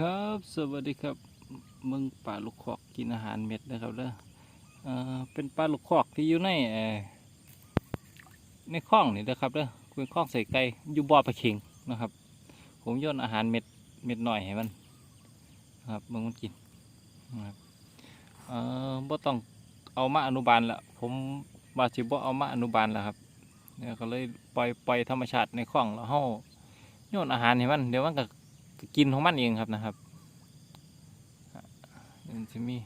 ครับ สวัสดีครับมึงปลาลูกคอกกินอาหารเม็ดนะครับเด้อเออเป็นปลาลูกคอกที่อยู่ในเอ่อในคลองนี่นะครับเด้อเป็นคลองใส่ไก่อยู่บ่อปลาเข็งนะครับ ผมโยนอาหารเม็ดเม็ดหน่อยให้มันนะครับมึงมันกินนะครับเออบ่ต้องเอามาอนุบาลละผมว่าสิบ่เอามาอนุบาลล้วครับเนี่ยก็เลยปล่อยปล่อยธรรมชาติในคลองแล้วเฮาโยนอาหารให้มันเดี๋ยวมันก็ กินของมันเองครับนะครับมันจะมี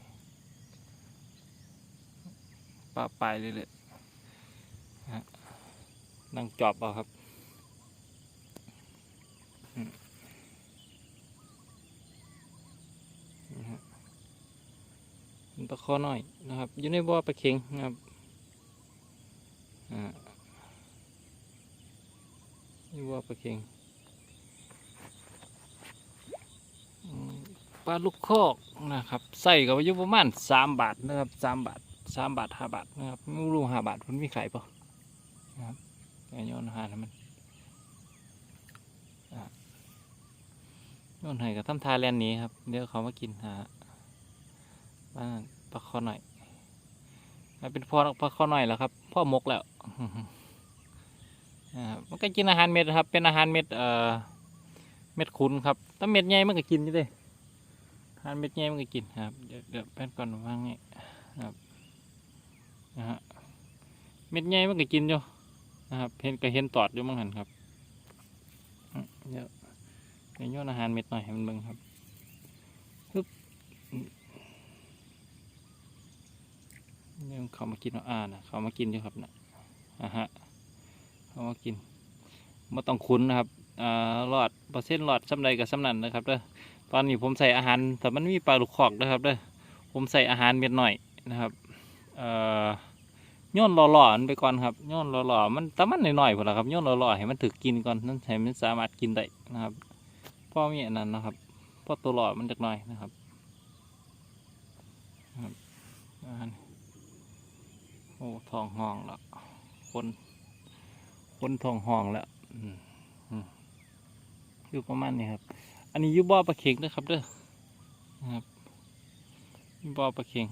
ปลาปลายเลยเลยๆนั่งจอบเอาครับอืมนะฮะเป็นปลาคอหน้อยนะครับอยู่ในบ่อปลาเข็งนะครับอ่านี่บ่อปลาเข็ง อืม ปลาลูกคอกนะครับใส่กับอยู่ประมาณสามบาทนะครับสามบาทสามบาทห้าบาทนะครับไม่รู้ห้าบาทมันมีขายปะนะครับยนอาหารให้มันอะโยนให้กับทำทาแลนนี้ครับเดี๋ยวเขามากินหาบ้านปลาคอหน่อยเป็นพ่อปลาคอหน่อยแล้วครับพ่อมกแล้วอ่ามันก็กินอาหารเม็ดครับ เป็นอาหารเม็ดเอ่อเม็ดขุนครับถ้าเม็ดใหญ่มันก็กินอยู่เด้ ทานเม็ดใหญ่มันก็กินครับ เดี๋ยวเดี๋ยวแป้นก่อนวางนี่ครับนะฮะเม็ดใหญ่มันก็กินอยู่นะครับเห็นก็เห็นตอดอยู่มั้งหันครับเดี๋ยวเดี๋ยวโยนอาหารเม็ดหน่อยให้มันเบิ่งครับปึ๊บเนี่ยมันเขามากินเอาอ่านะเขามากินอยู่ครับนะอ่าฮะเขามากินม่ต้องคุ้นนะครับอ่าหลอดเปอร์เซ็นต์หลอดสำใดกับสำนันนะครับเด้อ ตอนนี้ผมใส่อาหารแต่มันมีปลาลูกคอกนะครับเด้อผมใส่อาหารเม็ดหน่อยนะครับเอ่อโย่นหล่อๆมันไปก่อนครับย่นหล่อๆมันแต่มันหน่อยๆพอละครับย่นหล่อๆให้มันถึกกินก่อนนั่นให้มันสามารถกินได้นะครับพ่อมีอันนั้นนะครับพ่อตัวหล่อมันจักหน่อยนะครับนะครับอาหารโอ้ทองห้องแล้วคนคนทองห้องแล้วอยู่ประมาณนี้ครับ อันนี้ยูบ่อปลาเข็งนะครับเด้อนะครับยูบ่อปลาเข็ง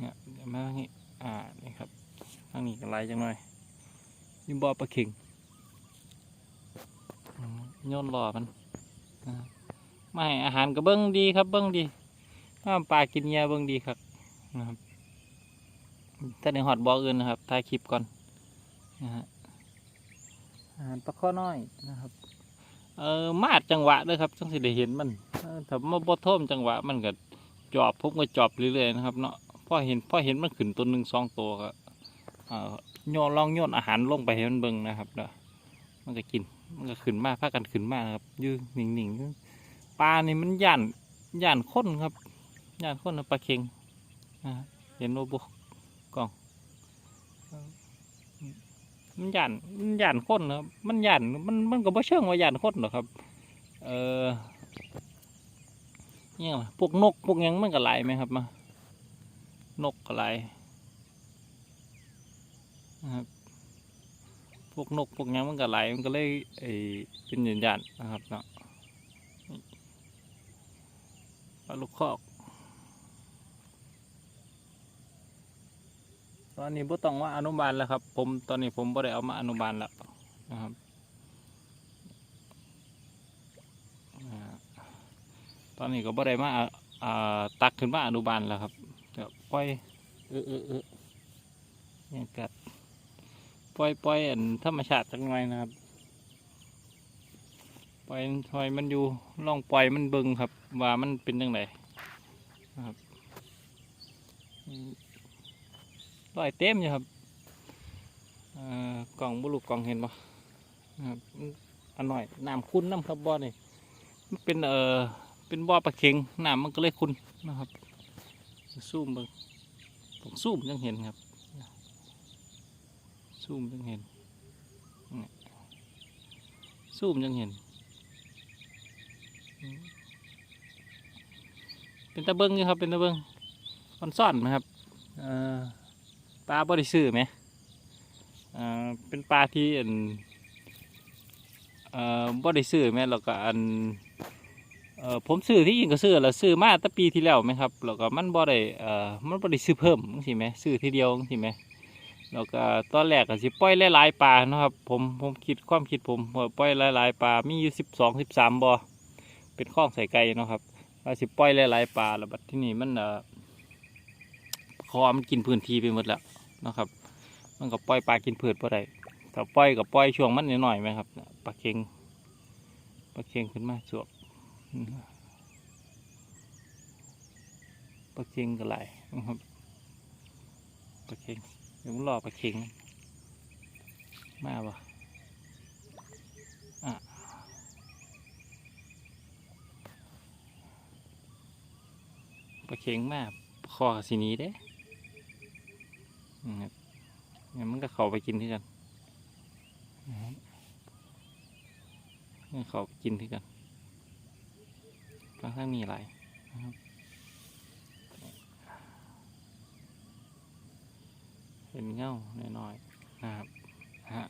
เนี่ยเดี๋ยวมาทางนี้อ่านี่ครับทางนี้ก็ไหลจังหน่อยยูบ่อปลาเข็งอืมโยนหล่อมันนะครับมาให้อาหารก็เบิ้งดีครับเบิ้งดีถ้าปลากินเหยาเบิ้งดีครับนะครับถ้าในหอดบ่ออื่นนะครับถ่ายคลิปก่อนนะฮะอาหารปลาข้อน้อยนะครับ เออมาดจังหวะเลยครับจังสิได้เห็นมันถ้ามาบ่ท่มจังหวะมันก็จอบผมก็จอบเรื่อยๆนะครับเนาะพอเห็นพอเห็นมันขึ้นตัวหนึ่งสองตัวก็เอ่อโยนลองโยนอาหารลงไปให้มันเบิ่งนะครับเนาะมันก็กินมันก็ขึ้นมากพากันขึ้นมากครับยืนหนิ่งๆปลานี่มันย่านย่านข้นครับย่านข้นปลาเค็งเห็นโนบุกล้อง มันหยันมันหยันคนนะครับ มันหยันมันมันก็บ่เชิงว่าหยันคนหรอกครับ เออเนี่ยพวกนกพวกยังมันก็ไหลไหมครับมานกก็ไหลนะครับพวกนกพวกยังมันก็ไหลมันก็เลยไอเป็นหยันหยันนะครับเนาะปลาลูกคอก ตอนนี้บ่ต้องว่าอนุบาลแล้วครับ ผมตอนนี้ผมบ่ได้เอามาอนุบาลแล้วนะครับอ่าตอนนี้ก็บ่ได้มาอ่าอ่าตักขึ้นมาอนุบาลแล้วครับเดี๋ยวปล่อยเออเออเออเนี่ยกัดปล่อยปล่อยอันธรรมชาติสักหน่อยนะครับปล่อยปล่อยมันอยู่ลองปล่อยมันเบิ่งครับ ว่ามันเป็นยังไงนะครับอืม ลอยเต็มอยู่ครับกล่องบุลุกกล่องเห็นปะครับมันอันหน่อยน้ำคุ้นน้ำครับบ่อนี่มันเป็นเอ่อเป็นบ่อปลาเข็งน้ำมันก็เลยคุ้นนะครับซูมบิ่งผมซูมยังเห็นครับซูมยังเห็นนี่ซูมยังเห็น เป็นตะเบิงอยู่ครับเป็นตะเบิงมันซ่อนนะครับ เอ่อ ปลาบริสุทธิ์ไหมอ่าเป็นปลาที่อันเอ่อบริสุทธิ์ไหมแล้วก็อันเอ่อผมซื้อที่ยิงก็ซื้อแล้วซื้อมาตั้งปีที่แล้วไหมครับแล้วก็มันบ่ได้เอ่อมันบ่ได้ซื้อเพิ่มจังซี่แหมซื้อทีเดียวจังซี่แหมแล้วก็ตอนแรกก็สิปล่อยหลายๆปลานะครับผมผมคิดความคิดผมว่าปล่อยหลายๆปลามีอยู่12 13บ่อเป็นคลองใส่ไก่นะครับว่าสิปล่อยหลายๆปลาแล้วบัดที่นี่มันเอ่อคอมันกินพื้นที่ไปหมดแล้ว นะครับ มันก็ปล่อยปลากินพืชบ่ได้ถ้าปล่อยก็ปล่อยช่วงมันนิดหน่อยไหมครับปลาเค็งปลาเค็งขึ้นมาสวบปลาเค็งก็ไหลนะครับปลาเค็งเดี๋ยวรอปลาเค็งมาบ่อะปลาเค็งมาคอสีนี้เด้ นะครับงั้นมันก็เข้าไปกินที่กันนะครับมันเข้าไปกินที่กันค่อนข้างมีหลายนะครับเห็นเงาน้อยๆนะครับฮะ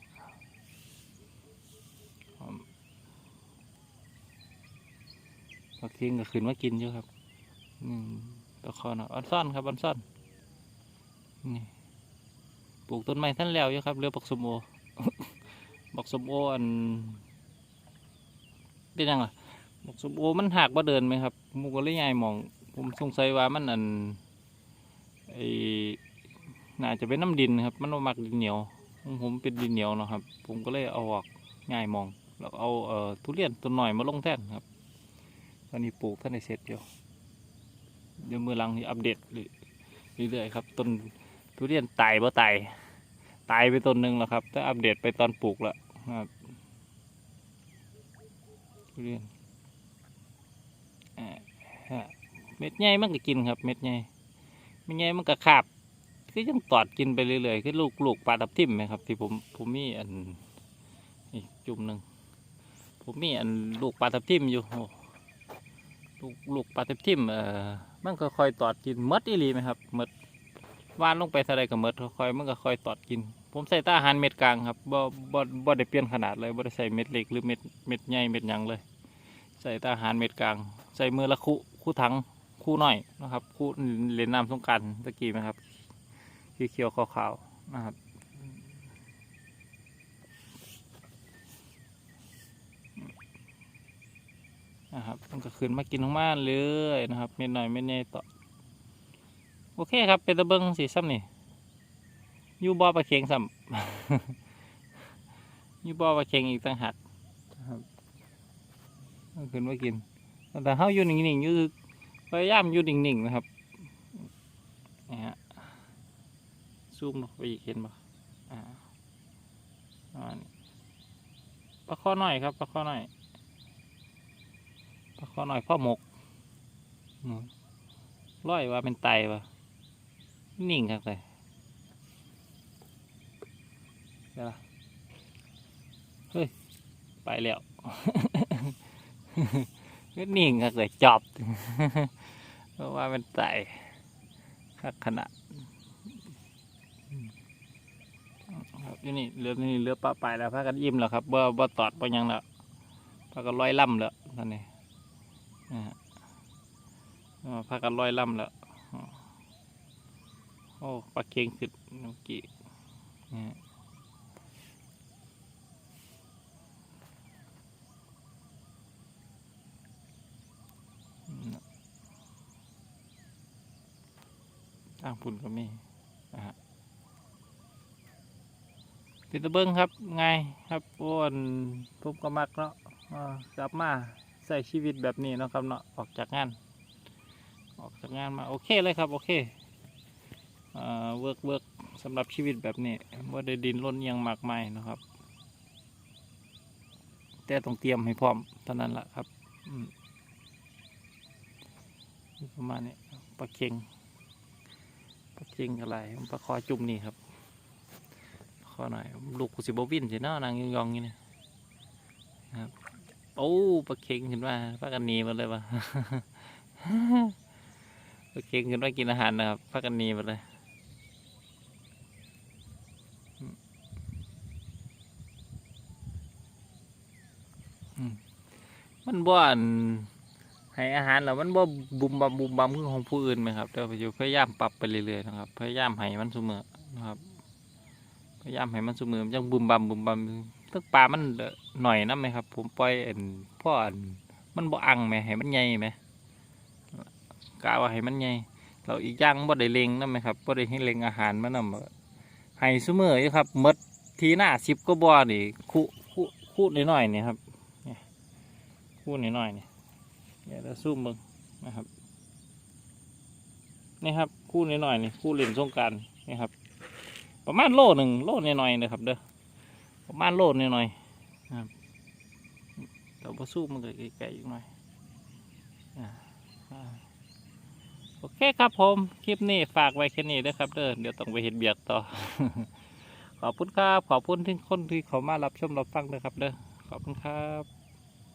ผมก็กินก็ขึ้นมากินอยู่ครับอืมตัวคอหน่อยออนซ่อนครับออนซ่อนนี่ ลูกต้นไม้ท่านแล้วอยู่ครับเรือบักสมโอบักสมโออันเป็นยังไงบอกสมโอมันหักว่าเดินไหมครับมูก็เลยยายมอง ผมสงสัยว่ามันอันไอน่าจะเป็นน้ำดินครับ มันมักดินเหนียวผมเป็นดินเหนียวเนาะครับ ผมก็เลยเอาออกง่ายมอง แล้วเอาเอ่อทุเรียนต้นหน่อยมาลงแท่นครับตอนนี้ปลูกท่านในเสร็จอยู่เดี๋ยวมือหลังนี่อัปเดตเรื่อยๆครับต้นทุเรียนตายบ่ตาย ตายไปต้นหนึ่งแล้วครับแต่อัปเดตไปตอนปลูกแล้วครับเรียนอ่าฮะเม็ดใหญ่มันก็กินครับ เม็ดใหญ่เม็ดใหญ่มันก็คาบก็ยังตอดกินไปเรื่อยๆคือลูกลูกปลาทับทิมไหมครับ ที่ผมผมมีอันอีกจุ่มหนึ่งผมมีอันลูกปลาทับทิมอยู่โอ้ลูกลูกปลาทับทิมเอ่อมันก็คอยตอดกินมดอีหลีไหมครับมดวานลงไปเท่าไรก็หมดคอยมันก็คอยตอดกิน ผมใส่ตาอาหารเม็ดกลางครับบ่บ่บ่ได้เปลี่ยนขนาดเลยบ่ได้ใส่เม็ดเล็กหรือเม็ดเม็ดใหญ่เม็ดหยังเลย ใส่ตาอาหารเม็ดกลาง ใส่มือละคู่คู่ถังคู่หน่อยนะครับคู่เลนน้ำสงการตะกี้ไหมครับเขียวๆขาวๆนะครับนะครับมันก็ขึ้นมากินของมานเรื่อยนะครับเม็ดหน่อยเม็ดใหญ่ต่อโอเคครับเป็นตะเบิงสีซ้ำนี่ ยูบอปลาเค็งซ้ำอยูบอปลาเค็งอีกต่างหากครับขึ้นมากิน แต่เฮาอยู่นิ่งๆอยู่พยายามอยู่นิ่งๆนะครับนี่ฮะซูมลงไปอีกเห็นปะอ่าอ่านี่ปลาข้อหน่อยครับปลาข้อหน่อยปลาข้อหน่อยพ่อหมกร้อยว่าเป็นไตวะนิ่งครับเลย เดี๋ยวนะเฮ้ย ไปแล้วก็นิ่งครับเลยจอบเพราะว่ามันไตคักขนาดอืมครับอยู่นี่เรือนี่เรือปลาไปแล้วพากันอิ่มแล้วครับบ่บ่ตอดบ่หยังแล้วพากันลอยล่ำแล้วตอนนี้นะฮะอ่าพากันลอยล่ำแล้วอ๋อโอ้ปลาเค็งขึ้นเมื่อกี้นะฮะอืม ทางพุ่นก็มีนะฮะติดตะเบิ้งครับไงครับอ้วนผมก็มักเนาะกลับมาใส่ชีวิตแบบนี้เนาะครับเนาะออกจากงาน ออกจากงานมาโอเคเลยครับโอเคอ่าเวิร์กเวิร์กสำหรับชีวิตแบบนี้ว่าได้ดินล้นยังมากมายนะครับ แต่ต้องเตรียมให้พร้อมเท่านั้นแหละครับอืมประมาณนี้ปลาเค็ง ปลาเค็งอะไรปลาคอจุ่มนี่ครับขอหน่อยลูกกูสิบวินสิเนาะนางยองๆอย่างนี้นะครับโอ้ปลาเค็งขึ้นมาปลากันนีมาเลยวะปลาเค็งขึ้นมากินอาหารนะครับปลากันนีมาเลยมันบ่อัน ให้อาหารแล้วมันบ่บุมบัมบุมบัมคือของผู้อื่นไหมครับแต่ว่าอยู่พยายามปรับไปเรื่อยๆนะครับ พยายามให้มันเสมอนะครับ พยายามให้มันเสมอมันยังบุมบัมบุมบัมตึกปลามันหน่อยนะไหมครับ ผมปล่อยอันพ่ออันมันบ่อังไหมให้มันใหญ่ไหมกะว่าให้มันใหญ่เราอีกอย่างบ่ได้เล็งนะไหมครับบ่ได้ให้เล็งอาหารมันนำให้เสมออยู่ครับมดทีหน้าสิบก็บ่อนี่คู่คู่คู่น้อยๆนี่ครับคู่น้อยๆนี่ เดี๋ยวเราซูมเบิ่งนะครับนี่ครับคู่น้อยนี่คู่เล่นสงกรารนี่ครับ ประมาณโลหนึ่งโลน้อยนะครับเด้อประมาณโลน้อยนะครับเราพอซูมมันไกลๆอีกหน่อยโอเคครับผม คลิปนี้ฝากไว้แค่นี้นะครับเด้อเดี๋ยวต้องไปเห็นเบียกต่อ ขอบคุณครับ ขอบคุณที่คนที่เขามารับชมรับฟังนะครับเด้อขอบคุณครับ